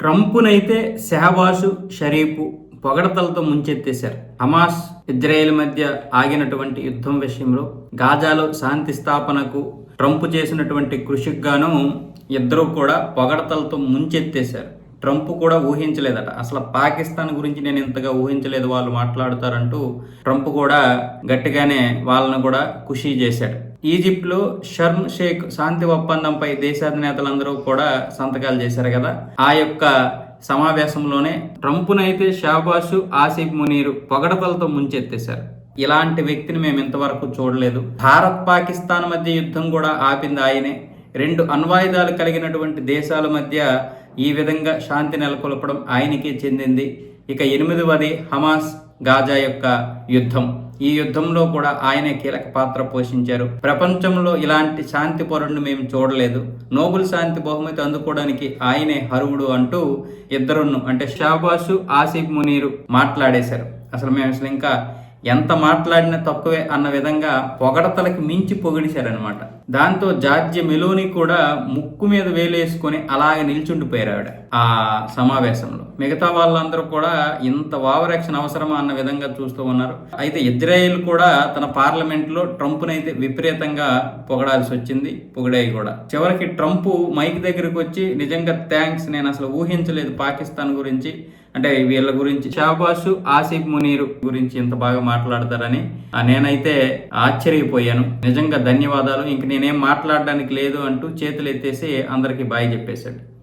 ట్రంప్నైతే సెహబాసు షరీఫ్ పొగడతలతో ముంచెత్తేశారు. Hamas Israel మధ్య ఆగినటువంటి యుద్ధం విషయంలో గాజాలో శాంతి స్థాపనకు ట్రంప్ చేసినటువంటి కృషికి గాను ఇద్దరూ కూడా పొగడతలతో ముంచెత్తేశారు. ట్రంప్ కూడా ఊహించలేదట. అసలు పాకిస్తాన్ గురించి నేను ఇంతగా ఊహించలేదు వాళ్ళు మాట్లాడుతారంటూ ట్రంప్ కూడా గట్టిగానే వాళ్ళను కూడా ఖుషీ చేశాడు. ఈజిప్ట్లో షర్మ్ షేక్ శాంతి ఒప్పందంపై దేశాధినేతలందరూ కూడా సంతకాలు చేశారు కదా. ఆ యొక్క సమావేశంలోనే ట్రంప్నైతే షాబాషు ఆసిఫ్ మునీరు పొగడతలతో ముంచెత్తేశారు. ఇలాంటి వ్యక్తిని మేము ఇంతవరకు చూడలేదు. భారత్ పాకిస్తాన్ మధ్య యుద్ధం కూడా ఆపింది ఆయనే. రెండు అణ్వాయుధాలు కలిగినటువంటి దేశాల మధ్య ఈ విధంగా శాంతి నెలకొల్పడం ఆయనకే చెందింది. ఇక ఎనిమిదవది హమాస్ గాజా యొక్క యుద్ధం. ఈ యుద్ధంలో కూడా ఆయనే కీలక పాత్ర పోషించారు. ప్రపంచంలో ఇలాంటి శాంతి పరుడిని మేము చూడలేదు. నోబుల్ శాంతి బహుమతి అందుకోవడానికి ఆయనే హరువుడు అంటూ ఇద్దరును అంటే షాబాసు ఆసిఫ్ మునీరు మాట్లాడేశారు. అసలు మేము అసలు ఇంకా ఎంత మాట్లాడినా తక్కువే అన్న విధంగా పొగడతలకి మించి పొగిడిశారనమాట దాంతో జార్జి మెలోని కూడా ముక్కు మీద వేలేసుకొని అలాగే నిల్చుండిపోయారు ఆవిడ ఆ సమావేశంలో. మిగతా వాళ్ళందరూ కూడా ఇంత ఓవరాక్షన్ అవసరమా అన్న విధంగా చూస్తూ ఉన్నారు. అయితే ఇజ్రాయెల్ కూడా తన పార్లమెంట్లో ట్రంప్నైతే విపరీతంగా పొగడాల్సి వచ్చింది పొగిడాయి కూడా. చివరికి ట్రంప్ మైక్ దగ్గరికి వచ్చి నిజంగా థ్యాంక్స్ నేను అసలు ఊహించలేదు పాకిస్తాన్ గురించి అంటే వీళ్ళ గురించి షాబాసు ఆసిఫ్ మునీర్ గురించి ఇంత బాగా మాట్లాడతారని. ఆ, నేనైతే ఆశ్చర్యపోయాను. నిజంగా ధన్యవాదాలు. ఇంక నేనేం మాట్లాడడానికి లేదు అంటూ చేతులు ఎత్తేసి అందరికీ బాయ్ చెప్పేశాడు.